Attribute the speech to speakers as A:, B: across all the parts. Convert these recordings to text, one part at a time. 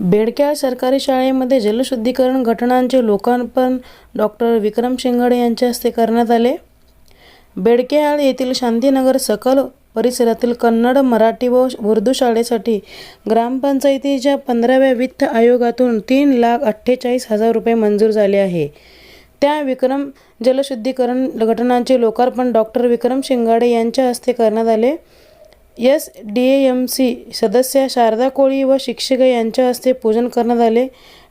A: बेडक्याळ सरकारी शाळेमध्ये जलशुद्धीकरण घटनांचे लोकार्पण डॉक्टर विक्रम शिंगडे यांच्या हस्ते करण्यात आले. बेडक्याळ येथील शांतीनगर सकल परिसरातील कन्नड मराठी व उर्दू शाळेसाठी ग्रामपंचायतीच्या पंधराव्या वित्त आयोगातून तीन लाख अठ्ठेचाळीस हजार रुपये मंजूर झाले आहे. त्या विक्रम जलशुद्धीकरण घटनांचे लोकार्पण डॉक्टर विक्रम शिंगाडे यांच्या हस्ते करण्यात आले. एस डी एम सी सदस्य शारदा कोळी व शिक्षिका यांच्या हस्ते पूजन करण्यात आले.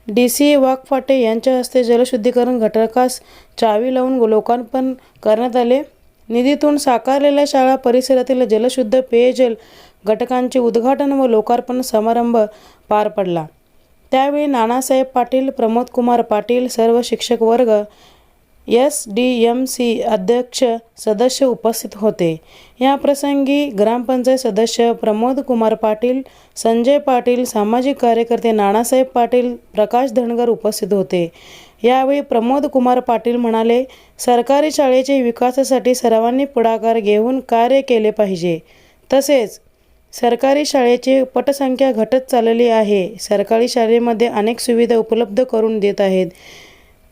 A: डी सी वाघफाटे यांच्या हस्ते जलशुद्धीकरण घटकास चावी लावून लोकार्पण करण्यात आले. निधीतून साकारलेल्या शाळा परिसरातील जलशुद्ध पेयजल घटकांचे उद्घाटन व लोकार्पण समारंभ पार पडला. त्यावेळी नानासाहेब पाटील प्रमोद कुमार पाटील सर्व शिक्षक वर्ग एस डी एम सी अध्यक्ष सदस्य उपस्थित होते. या प्रसंगी ग्रामपंचायत सदस्य प्रमोद कुमार पाटील संजय पाटील सामाजिक कार्यकर्ते नानासाहेब पाटील प्रकाश धनगर उपस्थित होते. यावेळी प्रमोद कुमार पाटील म्हणाले सरकारी शाळेचे विकासासाठी सर्वांनी पुढाकार घेऊन कार्य केले पाहिजे. तसेच सरकारी शाळेची पटसंख्या घटत चालली आहे. सरकारी शाळेमध्ये अनेक सुविधा उपलब्ध करून देत आहेत.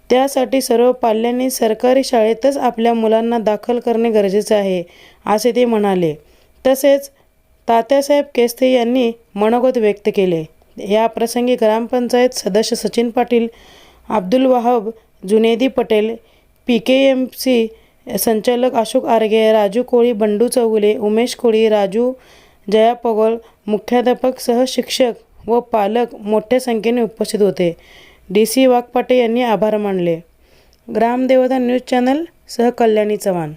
A: त्यासाठी सर्व पाल्यांनी सरकारी शाळेतच आपल्या मुलांना दाखल करणे गरजेचे आहे असे ते म्हणाले. तसेच तात्यासाहेब केस्ते यांनी मनोगत व्यक्त केले. या प्रसंगी ग्रामपंचायत सदस्य Sachin Patil Abdul Wahab Junedi Patel P K M C संचालक अशोक आर्गे राजू कोळी बंडू चौगुले उमेश कोळी राजू जया पगोल मुख्याध्यापक सह शिक्षक व पालक मोठ्या संख्येने उपस्थित होते. डी सी वाघपाटे यांनी आभार मानले. ग्रामदेवता न्यूज चॅनल सह कल्याणी चव्हाण.